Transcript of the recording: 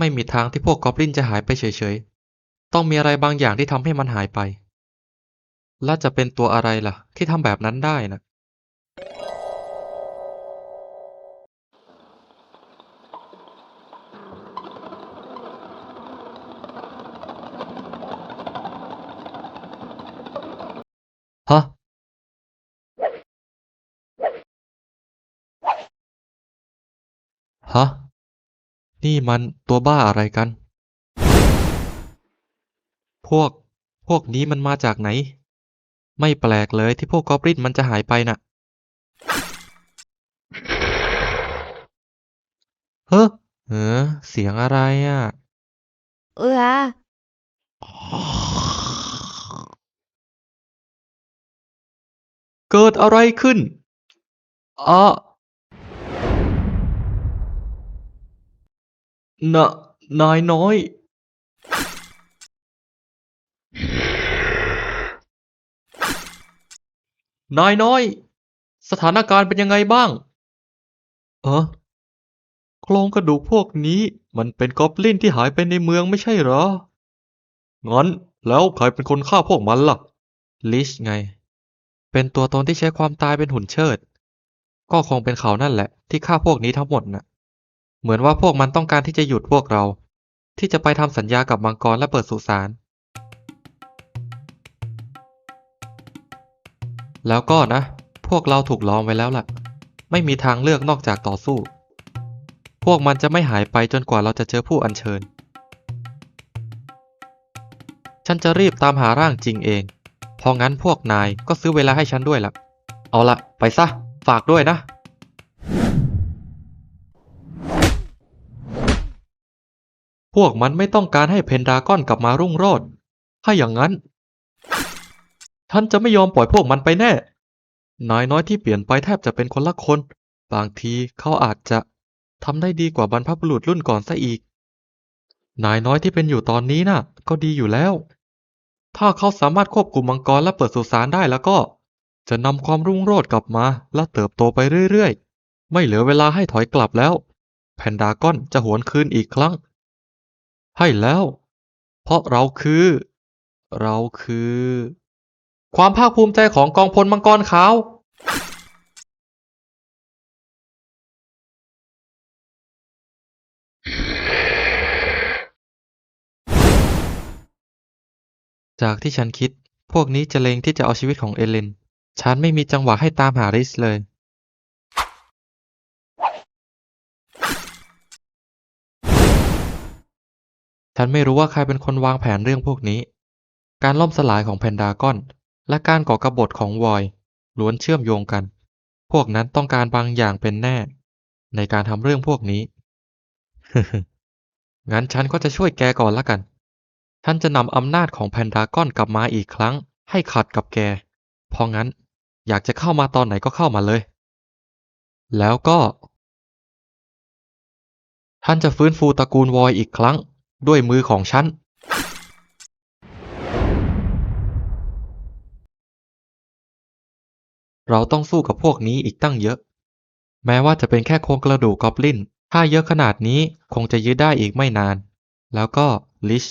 ไม่มีทางที่พวกกอบลินจะหายไปเฉยๆ ต้องมีอะไรบางอย่างที่ทำให้มันหายไป และจะเป็นตัวอะไรล่ะ ที่ทำแบบนั้นได้นะฮะฮะ นี่มันตัวบ้าอะไรกัน พวก พวกนี้มันมาจากไหน ไม่แปลกเลยที่พวกกอบลินมันจะหายไปน่ะ เฮ้อเออเสียงอะไรอะ으 아, เกิดอะไรขึ้นอะ น่ะนายน้อย นายน้อย สถานการณ์เป็นยังไงบ้าง เออโครงกระดูกพวกนี้มันเป็นกอบลินที่หายไปในเมืองไม่ใช่เหรอ งั้นแล้วใครเป็นคนฆ่าพวกมันล่ะ ลิชไง เป็นตัวตนที่ใช้ความตายเป็นหุ่นเชิด ก็คงเป็นเขานั่นแหละ ที่ฆ่าพวกนี้ทั้งหมดน่ะ เหมือนว่าพวกมันต้องการที่จะหยุดพวกเรา ที่จะไปทำสัญญากับมังกรและเปิดสุสาน แล้วก็นะ พวกเราถูกล้อมไว้แล้วล่ะ ไม่มีทางเลือกนอกจากต่อสู้ พวกมันจะไม่หายไปจนกว่าเราจะเจอผู้อัญเชิญ ฉันจะรีบตามหาร่างจริงเองพราะงั้นพวกนายก็ซื้อเวลาให้ฉันด้วยล่ะ เอาละไปซะ ฝากด้วยนะ พวกมันไม่ต้องการให้เพนดากอนกลับมารุ่งโรจน์ ถ้าอย่างนั้น ฉันจะไม่ยอมปล่อยพวกมันไปแน่ นายน้อยที่เปลี่ยนไปแทบจะเป็นคนละคน บางทีเขาอาจจะทำได้ดีกว่าบรรพบุรุษรุ่นก่อนซะอีก นายน้อยที่เป็นอยู่ตอนนี้น่ะ ก็ดีอยู่แล้ว ถ้าเขาสามารถควบคุมมังกรและเปิดสุสานได้แล้วก็ จะนำความรุ่งโรจน์กลับมาและเติบโตไปเรื่อยๆ ไม่เหลือเวลาให้ถอยกลับแล้ว แพนดากอนจะหวนคืนอีกครั้ง ให้แล้ว เพราะเราคือ เราคือ ความภาคภูมิใจของกองพลมังกรขาว จากที่ฉันคิด พวกนี้จะเลงที่จะเอาชีวิตของเอเลน ฉันไม่มีจังหวะให้ตามหาริสเลย ฉันไม่รู้ว่าใครเป็นคนวางแผนเรื่องพวกนี้ การล่มสลายของแพนดากอน และการก่อกบฏของวอยล้วนเชื่อมโยงกัน พวกนั้นต้องการบางอย่างเป็นแน่ ในการทำเรื่องพวกนี้ งั้นฉันก็จะช่วยแกก่อนละกัน ฉันจะนำอำนาจของแพนดากอนกลับมาอีกครั้ง ให้ขัดกับแก เพราะงั้นอยากจะเข้ามาตอนไหนก็เข้ามาเลย แล้วก็ ท่านจะฟื้นฟูตระกูลวอยอีกครั้ง ด้วยมือของฉันเราต้องสู้กับพวกนี้อีกตั้งเยอะ แม้ว่าจะเป็นแค่โครงกระดูกกอบลิน ถ้าเยอะขนาดนี้คงจะยื้อได้อีกไม่นาน แล้วก็ลิช